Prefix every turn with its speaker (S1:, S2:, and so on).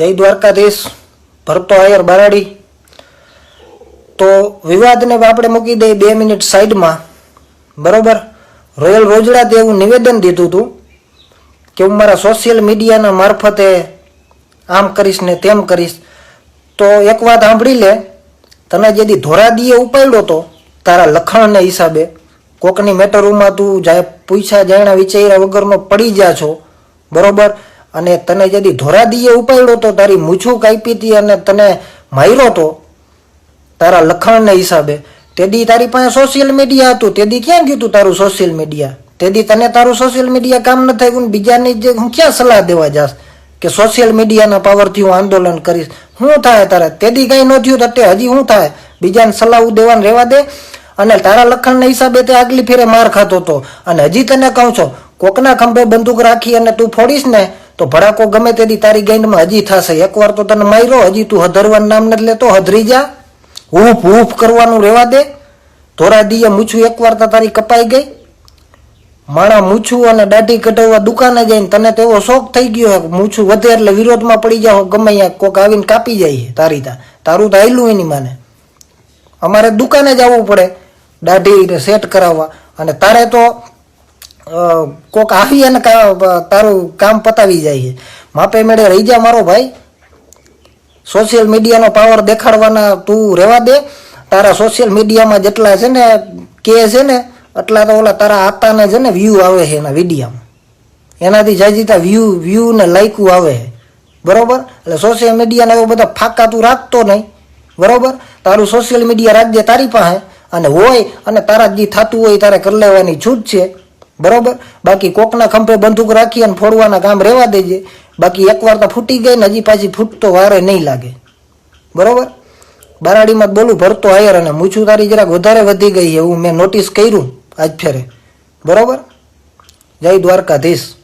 S1: જય દ્વારકાધીશ. ભરતો આયર બારાડી. તો વિવાદને આપણે મૂકી દઈએ બે મિનિટ સાઈડમાં. બરોબર? રોયલ રોજડાતે એવું નિવેદન દીધું હતું કે હું મારા સોશિયલ મીડિયાના મારફતે આમ કરીશ ને તેમ કરીશ. તો એક વાત સાંભળી લે. તને જેથી ધોરાદીએ ઉપાડ્યો તો, તારા લખાણને હિસાબે. કોકની મેટરોમાં તું જાય, પૂછ્યા, જાણ્યા, વિચાર્યા વગરનો પડી જા છો. બરોબર? અને તને જેથી ધોરાદીએ ઉપાડ્યો તો તારી મૂછું કાપી હતી અને તને માર્યો તો તારા લખાણને હિસાબે. તેદી તારી પાસે સોશિયલ મીડિયા હતું. તેદી ક્યાં ગયું તું તારું સોશિયલ મીડિયા તેદી તને તારું સોશિયલ મીડિયા કામ ન થાય બીજાની જે હું ક્યાં સલાહ દેવા જાશ કે સોશિયલ મીડિયાના પાવરથી હું આંદોલન કરીશ? શું થાય તારે? તેદી કંઈ ન થયું તો તે હજી શું થાય? બીજાને સલાહ દેવાનું રહેવા દે? અને તારા લખાણના હિસાબે તે આગલી ફેરે માર ખાતો હતો અને હજી તને કહું છો, કોકના ખંભે બંદૂક રાખી અને તું ફોડીશ ને તો ભડાકો ગમે તેદી તારી ગેંડમાં હજી થશે. એકવાર તો તને માર્યો, હજી તું હધરવાનું નામ નથી લેતો, હધરી જા. હૂફ હૂફ કરવાનું રહેવા દે. ધોરા દીએ મૂછું એકવાર તો તારી કપાઈ ગઈ. માણા મૂછું અને દાઢી કઢાવવા દુકાને જઈને તને તેવો શોખ થઈ ગયો મૂછું વધે એટલે વિરોધમાં પડી જાઓ ગમે ત્યાં કોક આવીને કાપી જાય તારી તા. તારું તો આયલું એની માને. અમારે દુકાને જવું પડે દાઢી સેટ કરાવવા. અને તારે તો કોક આવી અને તારું કામ પતાવી જાય છે. માપે મેળે રહી જા મારો ભાઈ. સોશિયલ મીડિયાનો પાવર દેખાડવાના તું રહેવા દે. તારા સોશિયલ મીડિયામાં જેટલા છે ને કે છે ને, એટલા તો ઓલા તારા આતાને છે ને વ્યૂ આવે છે એના વિડીયામાં એનાથી જાજીતા વ્યૂ વ્યૂ ને લાઈકું આવે છે. બરોબર? એટલે સોશિયલ મીડિયાના એવો બધા ફાકા તું રાખતો નહીં. બરોબર? તારું સોશિયલ મીડિયા રાખજે તારી પાસે. અને હોય અને તારા જે થતું હોય તારે કરી લેવાની છૂટ છે. બરોબર? બાકી કોકના ખંભે બંદૂક રાખી અને ફોડવાના કામ રહેવા દેજે. બાકી એકવાર તો ફૂટી ગઈ ને હજી પાછી ફૂટતો વારે નહીં લાગે. બરોબર? બારાડીમાં બોલું, ભરતો આયર અને મૂછું તારી જરાક વધારે વધી ગઈ એવું મેં નોટિસ કર્યું આજ ફેરે. બરોબર? જય દ્વારકાધીશ.